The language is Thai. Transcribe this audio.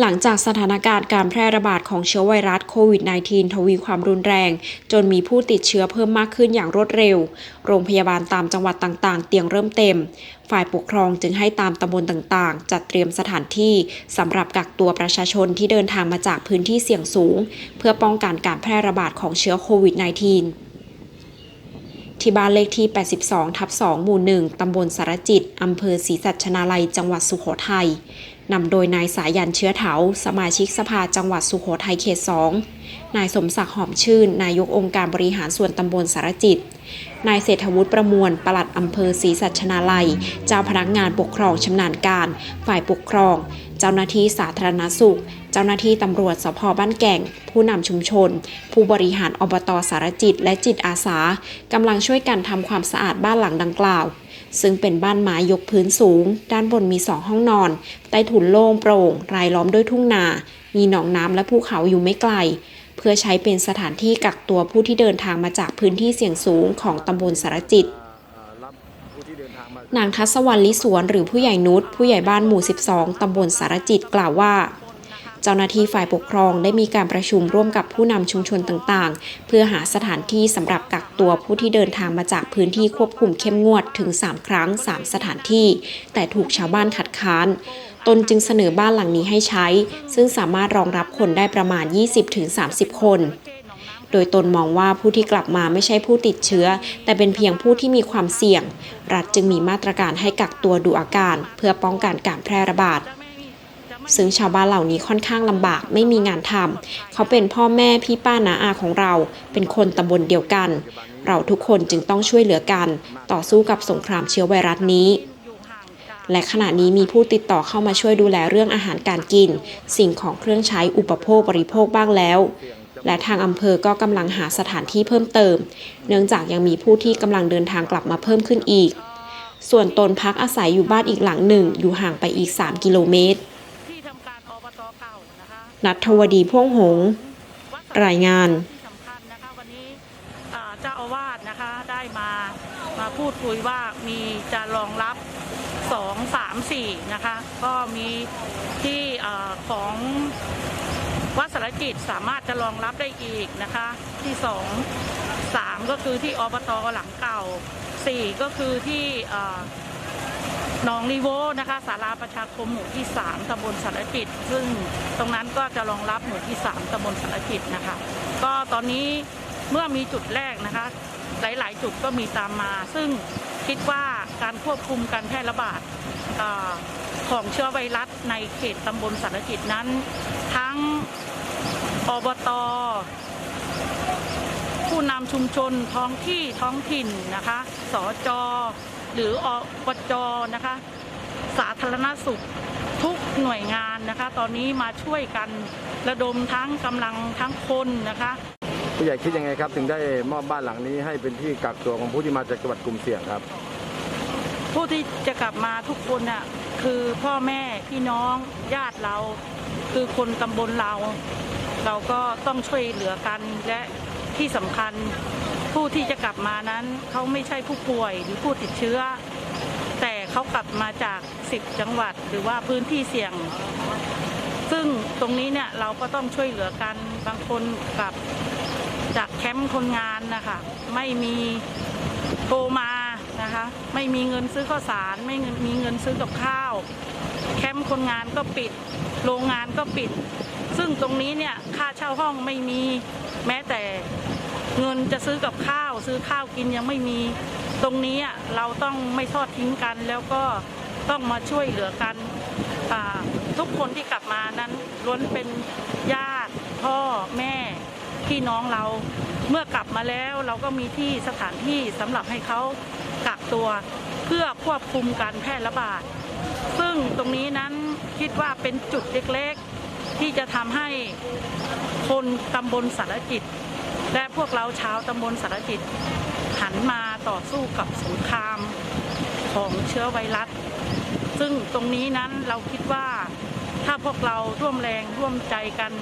หลังจากสถานการณ์การแพร่ระบาดของเชื้อไวรัสโควิด -19 ทวีความรุนแรง จนมีผู้ติดเชื้อเพิ่มมากขึ้นอย่างรวดเร็ว โรงพยาบาลตามจังหวัดต่างๆ เตียงเริ่มเต็ม ฝ่ายปกครองจึงให้ตามตำบลต่างๆ จัดเตรียมสถานที่สำหรับกักตัวประชาชนที่เดินทางมาจากพื้นที่เสี่ยงสูง เพื่อป้องกันการแพร่ระบาดของเชื้อโควิด -19 ที่บ้านเลขที่ 82 ทับ 2 หมู่ 1 ตำบลสารจิต อำเภอศรีสัชนาลัย จังหวัดสุโขทัย นำโดยนายสายันเชื้อเถา สมาชิกสภาจังหวัดสุโขทัยเขต 2 นายสมศักดิ์หอมชื่น นายกองค์การบริหารส่วนตำบลสารจิต นายเศรษฐวุฒิประมวลปลัดอำเภอศรีสัชนาลัย เจ้าพนักงานปกครองชำนาญการ ฝ่ายปกครอง เจ้าหน้าที่สาธารณสุข เจ้าหน้าที่ตำรวจสพบ้านแก่ง ผู้นำชุมชน ผู้บริหารอบตสารจิต และจิตอาสากำลังช่วยกันทำความสะอาดบ้านหลังดังกล่าว ซึ่งเป็นบ้านไม้ยกพื้นสูง ด้านบนมีสองห้องนอน ใต้ถุนโล่งโปร่ง รายล้อมด้วยทุ่งนา มีหนองน้ำและภูเขาอยู่ไม่ไกล พื่อใช้เป็นสถานที่กักตัวผู้ที่เดินทางมาจากพื้นที่เสี่ยงสูงของตำบลสารจิตรับผู้ที่เดินทางมานางทัศวรรณลิสวนหรือผู้ใหญ่นุชผู้ใหญ่บ้านหมู่ 12 ตำบลสารจิตกล่าวว่า เจ้าหน้าที่ฝ่ายปกครองได้มีการประชุมร่วมกับผู้นำชุมชนต่างๆ เพื่อหาสถานที่สำหรับกักตัวผู้ที่เดินทางมาจากพื้นที่ควบคุมเข้มงวดถึง 3 ครั้ง 3 สถานที่ แต่ถูกชาวบ้านขัดค้าน ตนจึงเสนอบ้านหลังนี้ให้ใช้ ซึ่งสามารถรองรับคนได้ประมาณ 20-30 คน โดยตนมองว่าผู้ที่กลับมาไม่ใช่ผู้ติดเชื้อ แต่เป็นเพียงผู้ที่มีความเสี่ยง รัฐจึงมีมาตรการให้กักตัวดูอาการ เพื่อป้องกันการแพร่ระบาดซึ่งชาวบ้านเหล่านี้ค่อนข้างลำบากไม่มีงานทำเขาเป็นพ่อแม่พี่ป้านาอาของเรา เป็นคนตำบลเดียวกัน เราทุกคนจึงต้องช่วยเหลือกัน ต่อสู้กับสงครามเชื้อไวรัสนี้ และขณะนี้มีผู้ติดต่อเข้ามาช่วยดูแลเรื่องอาหารการกิน สิ่งของเครื่องใช้อุปโภคบริโภคบ้างแล้ว และทางอำเภอก็กำลังหาสถานที่เพิ่มเติม เนื่องจากยังมีผู้ที่กำลังเดินทางกลับมาเพิ่มขึ้นอีก ส่วนตนพักอาศัยอยู่บ้านอีกหลังหนึ่ง อยู่ห่างไปอีก 3 กิโลเมตรที่ทำการอบตเก่านะคะนัทวดีพ่วงหง รายงานสำคัญนะคะวันนี้เจ้าอาวาสนะคะได้มามาพูดคุยว่ามีจะรองรับ สองสามสี่นะคะ ก็มีที่ของวัดสารจิตสามารถจะรองรับได้อีกนะคะ ที่สองสามก็คือที่อบตหลังเก่าสี่ก็คือที่หนองรีโวนะคะศาลาประชาคมหมู่ที่ 3ตำบลสารจิต ซึ่งตรงนั้นก็จะรองรับหมู่ที่ 3ตำบลสารจิตนะคะ ก็ตอนนี้เมื่อมีจุดแรกนะคะ หลายๆ จุดก็มีตามมา ซึ่งคิดว่าการควบคุมการแพร่ระบาดอของเชื้อไวรัสในเขตตำบลสารจิตนั้น ทั้งอบตผู้นำชุมชนท้องที่ท้องถิ่นนะคะสจหรืออบจนะคะ สาธารณสุขทุกหน่วยงานนะคะ ตอนนี้มาช่วยกันระดมทั้งกำลังทั้งคนนะคะ ผู้ใหญ่คิดยังไงครับ ถึงได้มอบบ้านหลังนี้ให้เป็นที่กักตัวของผู้ที่มาจากจังหวัดกลุ่มเสี่ยงครับ ผู้ที่จะกลับมาทุกคนน่ะคือพ่อแม่พี่น้องญาติเรา คือคนตำบลเรา เราก็ต้องช่วยเหลือกันและที่สำคัญผู้ที่จะกลับมานั้นเขาไม่ใช่ผู้ป่วยหรือผู้ติดเชื้อ แต่เขากลับมาจาก 10 จังหวัดหรือว่าพื้นที่เสี่ยง ซึ่งตรงนี้เนี่ยเราก็ต้องช่วยเหลือกันบางคนกลับ จากแคมป์คนงานนะคะ ไม่มีโทรมานะคะ ไม่มีเงินซื้อข้าวสาร ไม่มีเงินซื้อกับข้าว แคมป์คนงานก็ปิด โรงงานก็ปิด ซึ่งตรงนี้เนี่ยค่าเช่าห้องไม่มีแม้แต่เงินจะซื้อกับข้าว ซื้อข้าวกินยังไม่มี ตรงนี้เราต้องไม่ทอดทิ้งกันแล้วก็ต้องมาช่วยเหลือกันทุกคนที่กลับมานั้นล้วนเป็นญาติ พี่น้องเราเมื่อกลับมาแล้วเราก็มีที่สถานที่สำหรับให้เขากักตัว เพื่อควบคุมการแพร่ระบาด ซึ่งตรงนี้นั้นคิดว่าเป็นจุดเล็กๆ ที่จะทำให้คนตำบลสารจิต และพวกเราชาวตำบลสารจิต หันมาต่อสู้กับสงครามของเชื้อไวรัส ซึ่งตรงนี้นั้นเราคิดว่าถ้าพวกเราร่วมแรงร่วมใจกัน